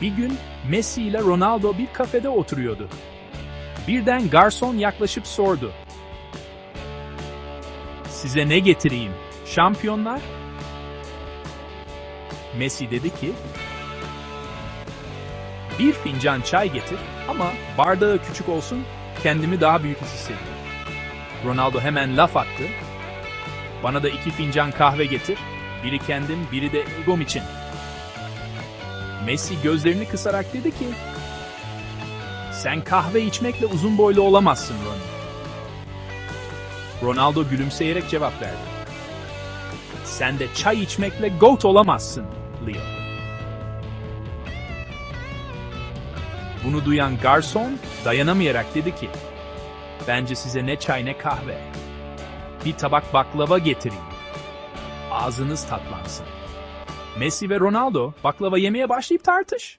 Bir gün Messi ile Ronaldo bir kafede oturuyordu. Birden garson yaklaşıp sordu. Size ne getireyim? Şampiyonlar? Messi dedi ki, bir fincan çay getir ama bardağı küçük olsun, kendimi daha büyük hissediyorum. Ronaldo hemen laf attı. Bana da iki fincan kahve getir, biri kendim, biri de egom için. Messi gözlerini kısarak dedi ki, sen kahve içmekle uzun boylu olamazsın Ronaldo. Ronaldo gülümseyerek cevap verdi. Sen de çay içmekle GOAT olamazsın, Leo. Bunu duyan garson dayanamayarak dedi ki, bence size ne çay ne kahve. Bir tabak baklava getireyim. Ağzınız tatlansın. Messi ve Ronaldo baklava yemeye başlayıp tartış.